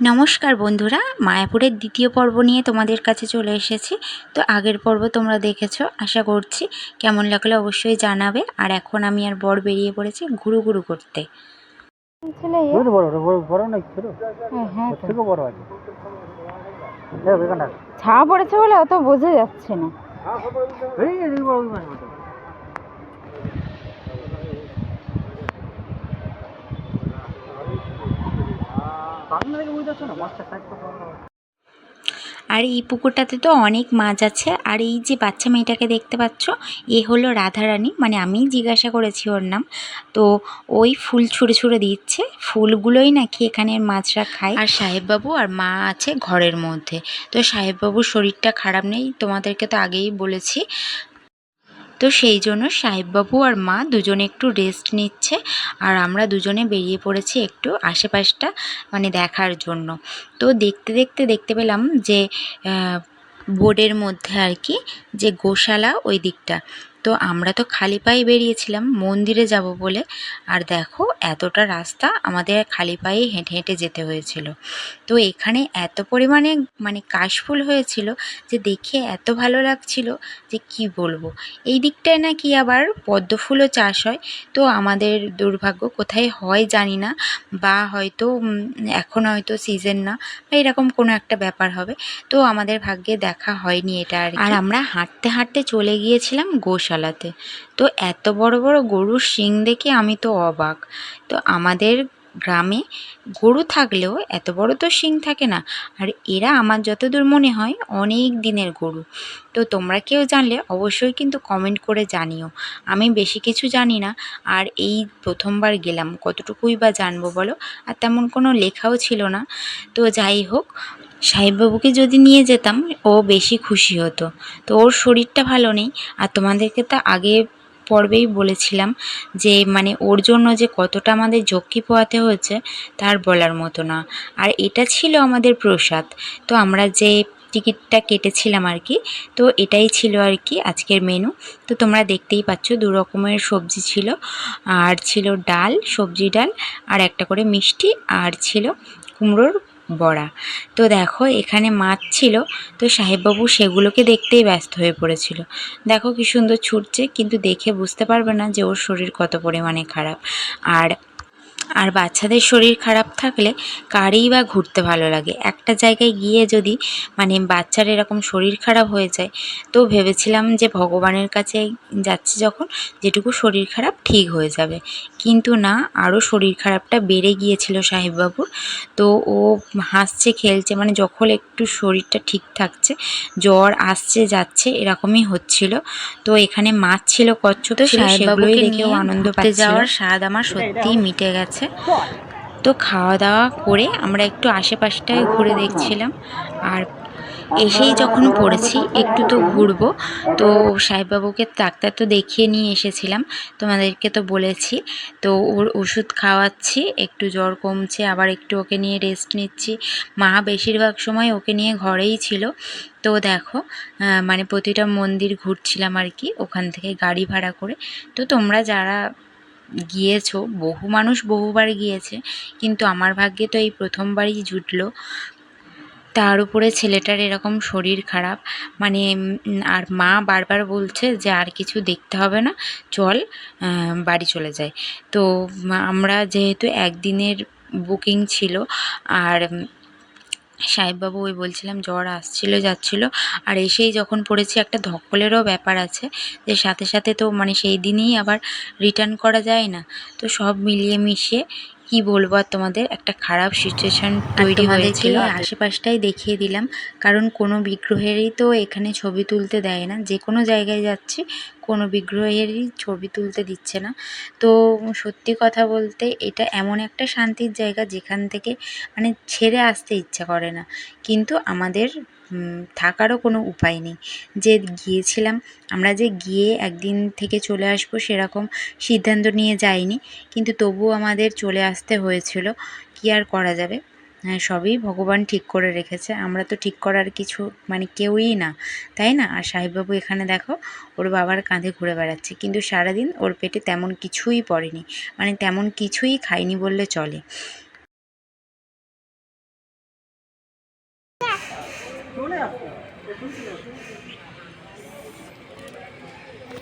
নমস্কার বন্ধুরা মায়াপুরের দ্বিতীয় পর্ব নিয়ে তোমাদের কাছে চলে এসেছি। তো আগের পর্ব তোমরা দেখেছ আশা করছি কেমন লাগল অবশ্যই জানাবে। আর এখন আমি আর বর বেরিয়ে পড়েছি ঘুরু ঘুরু করতে। হ্যাঁ, হ্যাঁ ছায়া পড়েছে বলে অত বোঝা যাচ্ছে না এই এদিকে বড় ওই মাছ বড়। সামনে আর এই পুকুরটাতে তো অনেক মাছ আছে। আর এই যে বাচ্চা মেয়েটাকে দেখতে পাচ্ছ, এ হলো রাধারানী। মানে আমি জিজ্ঞাসা করেছি ওর নাম। তো ওই ফুল ছুঁড়ে ছুঁড়ে দিচ্ছে। ফুলগুলোই নাকি এখানের মাছরা খায়। আর সাহেববাবু আর মা আছে ঘরের মধ্যে। তো সাহেববাবুর শরীরটা খারাপ নেই। তোমাদেরকে তো আগেই বলেছি। তো সেই জন্য সাহেববাবু আর মা দুজনে একটু রেস্ট নিচ্ছে আর আমরা দুজনে বেরিয়ে পড়েছি একটু আশেপাশটা মানে দেখার জন্য। তো দেখতে দেখতে দেখতে পেলাম যে বোর্ডের মধ্যে আর কি যে গোশালা ওই দিকটা। তো আমরা তো খালি পায়ে বেরিয়েছিলাম, মন্দিরে যাব বলে। আর দেখো, এতটা রাস্তা আমাদের খালি পায়ে হেঁটে হেঁটে যেতে হয়েছিল। তো এখানে এত পরিমাণে মানে কাশফুল হয়েছিল যে দেখে এত ভালো লাগছিল যে কি বলব। এই দিকটায় নাকি আবার পদ্ম ফুলও চাষ হয়। তো আমাদের দুর্ভাগ্য কোথায় হয় জানি না, বা হয়তো এখন হয়তো সিজন না, বা এরকম কোনো একটা ব্যাপার হবে। তো আমাদের ভাগ্যে দেখা হয়নি এটা আর। আমরা হাঁটতে হাঁটতে চলে গিয়েছিলাম গোশালাতে তো এত বড় বড় গরুর শিং দেখে আমি তো অবাক। তো আমাদের গ্রামে গরু থাকলেও এত বড় তো শিং থাকে না। আর এরা আমার যতদূর মনে হয় অনেক দিনের গরু। তো তোমরা কেউ জানলে অবশ্যই কিন্তু কমেন্ট করে জানিও। আমি বেশি কিছু জানি না। আর এই প্রথমবার গেলাম, কতটুকুই বা জানব বলো? আর তেমন কোনো লেখাও ছিল না। তো যাই হোক সাহেববাবুকে যদি নিয়ে যেতাম, ও বেশি খুশি হতো। তো ওর শরীরটা ভালো নেই। আর তোমাদেরকে তো আগে পর্বেই বলেছিলাম যে মানে ওর জন্য যে কতটা আমাদের ঝক্কি পোয়াতে হয়েছে, তার বলার মতো না। আর এটা ছিল আমাদের প্রসাদ। তো আমরা যে টিকিটটা কেটেছিলাম আর কি, তো এটাই ছিল আর কি আজকের মেনু। তো তোমরা দেখতেই পাচ্ছ দু রকমের সবজি ছিল। আর ছিল ডাল, সবজি ডাল, আর একটা করে মিষ্টি, আর ছিল কুমড়োর বড়া। তো দেখো, এখানে মাছ ছিল, তো সাহেববাবু সেগুলোকে দেখতেই ব্যস্ত হয়ে পড়েছিল। দেখো কি সুন্দর ছুটছে, কিন্তু দেখে বুঝতে পারবে না যে ওর শরীর কত পরিমাণে খারাপ। আর আর বাচ্চাদের শরীর খারাপ থাকলে কারেই বা ঘুরতে ভালো লাগে। একটা জায়গায় গিয়ে যদি মানে বাচ্চার এরকম শরীর খারাপ হয়ে যায় তো ভেবেছিলাম যে ভগবানের কাছে যাচ্ছি যখন যেটুকু শরীর খারাপ ঠিক হয়ে যাবে। কিন্তু না আরও শরীর খারাপটা বেড়ে গিয়েছিল সাহেববাবুর। তো ও হাসছে খেলছে মানে যখন একটু শরীরটা ঠিক থাকছে জ্বর আসছে যাচ্ছে এরকমই হচ্ছিল। তো এখানে মাছ ছিল কচ্ছপ তো সাহেববাবুকে দেখেও আনন্দ পাচ্ছে যাওয়ার স্বাদ আমার সত্যিই মিটে গেছে। তো খাওয়া দাওয়া করে আমরা একটু আশেপাশটায় ঘুরে দেখছিলাম। আর এসেই যখন পড়েছি, একটু তো ঘুরবো। তো সাহেববাবুকে ডাক্তার তো দেখিয়ে নিয়ে এসেছিলাম। তোমাদেরকে তো বলেছি। তো ওর ওষুধ খাওয়াচ্ছি, একটু জ্বর কমছে, আবার একটু ওকে নিয়ে রেস্ট নিচ্ছি। মা বেশিরভাগ সময় ওকে নিয়ে ঘরেই ছিল। তো দেখো মানে প্রতিটা মন্দির ঘুরছিলাম আর কি, ওখান থেকে গাড়ি ভাড়া করে। তো তোমরা যারা গিয়েছো, বহু মানুষ বহুবার গিয়েছে, কিন্তু আমার ভাগ্যে তো এই প্রথমবারই জুটলো। তার উপরে ছেলেটার এরকম শরীর খারাপ মানে আর মা বারবার বলছে যে আর কিছু দেখতে হবে না, চল বাড়ি চলে যাই। তো আমরা যেহেতু একদিনের বুকিং ছিল, আর সাহেববাবু ওই বলছিলাম জ্বর আসছিল, যাচ্ছিল। আর এসেই যখন পড়েছি, একটা ধকলেরও ব্যাপার আছে। যে সাথে সাথে তো মানে সেই দিনই আবার রিটার্ন করা যায় না। তো সব মিলিয়ে মিশিয়ে কি বলব আর তোমাদের? একটা খারাপ সিচুয়েশন তৈরি হয়েছিল। আশেপাশটাই দেখিয়ে দিলাম। কারণ কোনো বিগ্রহেরই তো এখানে ছবি তুলতে দেয় না। যে কোনো জায়গায় যাচ্ছি কোনো বিগ্রহেরই ছবি তুলতে দিচ্ছে না। তো সত্যি কথা বলতে এটা এমন একটা শান্তির জায়গা যেখান থেকে মানে ছেড়ে আসতে ইচ্ছা করে না। কিন্তু আমাদের থাকারও কোনো উপায় নেই। যে গিয়েছিলাম, আমরা যে গিয়ে একদিন থেকে চলে আসব সেরকম সিদ্ধান্ত নিয়ে যাইনি, কিন্তু তবুও আমাদের চলে আসতে হয়েছিল। কি আর করা যাবে? হ্যাঁ সবই ভগবান ঠিক করে রেখেছে। আমরা তো ঠিক করার কিছু মানে কেউই না, তাই না? আর সাহেববাবু এখানে দেখো, ওর বাবার কাঁধে ঘুরে বেড়াচ্ছে, কিন্তু সারাদিন ওর পেটে তেমন কিছুই পড়েনি মানে তেমন কিছুই খায়নি বললে চলে।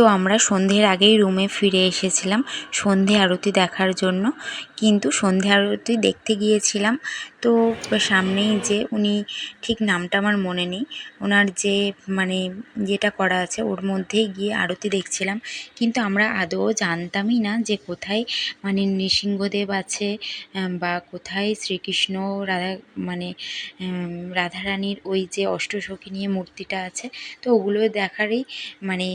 তো আমরা সন্ধ্যের আগেই রুমে ফিরে এসেছিলাম সন্ধে আরতি দেখার জন্য। কিন্তু সন্ধে আরতি দেখতে গিয়েছিলাম। তো সামনেই যে উনি ঠিক নামটা আমার মনে নেই। ওনার যে মানে যেটা করা আছে ওর মধ্যেই গিয়ে আরতি দেখছিলাম। কিন্তু আমরা আদৌ জানতামই না যে কোথায় মানে নৃসিংহদেব আছে বা কোথায় শ্রীকৃষ্ণ রাধা মানে রাধারানীর ওই যে অষ্টসখী নিয়ে মূর্তিটা আছে। তো ওগুলো দেখারই মানে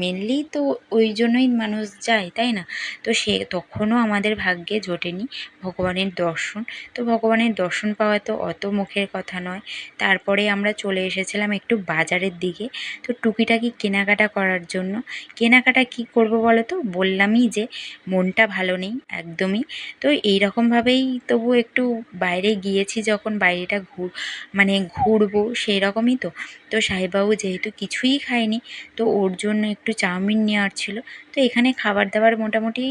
মেনলি তো ওই জন্যই মানুষ যায়, তাই না? তো সে তখনও আমাদের ভাগ্যে জোটেনি ভগবানের দর্শন। তো ভগবানের দর্শন পাওয়া তো অত মুখের কথা নয়। তারপরে আমরা চলে এসেছিলাম একটু বাজারের দিকে। তো টুকিটাকি কেনাকাটা করার জন্য। কেনাকাটা কি করব বলো তো বললামই যে মনটা ভালো নেই, একদমই। তো এই রকমভাবেই তবু একটু বাইরে গিয়েছি যখন বাইরেটা ঘুর মানে ঘুরবো সেই রকমই তো। তো সাহেববাবু যেহেতু কিছুই খায়নি, তো ওর জন্য একটু চাউমিন নেওয়ার ছিল। তো এখানে খাবার দাবার মোটামুটি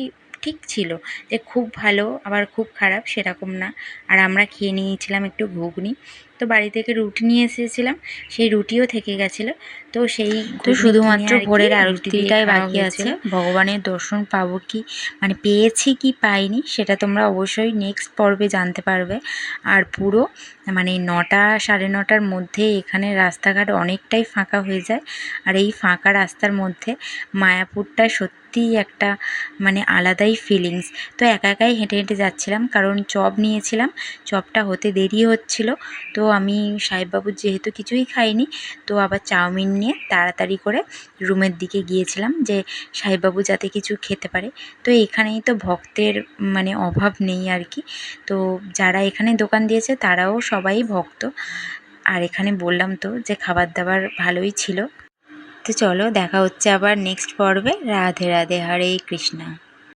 ঠিক ছিল যে খুব ভালো, আবার খুব খারাপ সেরকম না। আর আমরা খেয়ে নিয়েছিলাম একটু ঘুগনি। তো বাড়ি থেকে রুটি নিয়ে এসেছিলাম সেই রুটিও থেকে গেছিল। তো সেই তো শুধুমাত্র ভোরের আরতিটাই বাকি আছে। ভগবানের দর্শন পাবো কি? মানে পেয়েছি কি পাইনি সেটা তোমরা অবশ্যই নেক্সট পর্বে জানতে পারবে। আর পুরো মানে নটা সাড়ে নটার মধ্যে এখানে রাস্তাঘাট অনেকটাই ফাঁকা হয়ে যায়। আর এই ফাঁকা রাস্তার মধ্যে মায়াপুরটা সত্যিই একটা মানে আলাদাই ফিলিংস তো একা একাই হেঁটে হেঁটে যাচ্ছিলাম কারণ চপ নিয়েছিলাম। চপটা হতে দেরি হচ্ছিল। তো আমি সাহেববাবুর যেহেতু কিছুই খাইনি, তো আবার চাউমিন নিয়ে তাড়াতাড়ি করে রুমের দিকে গিয়েছিলাম যে সাহেববাবু যাতে কিছু খেতে পারে। তো এখানেই তো ভক্তের মানে অভাব নেই আর কি। তো যারা এখানে দোকান দিয়েছে তারাও সবাই ভক্ত। আর এখানে বললাম তো যে খাবার দাবার ভালোই ছিল। তো চলো দেখা হচ্ছে আবার নেক্সট পর্বে। রাধে রাধে, হরে কৃষ্ণা।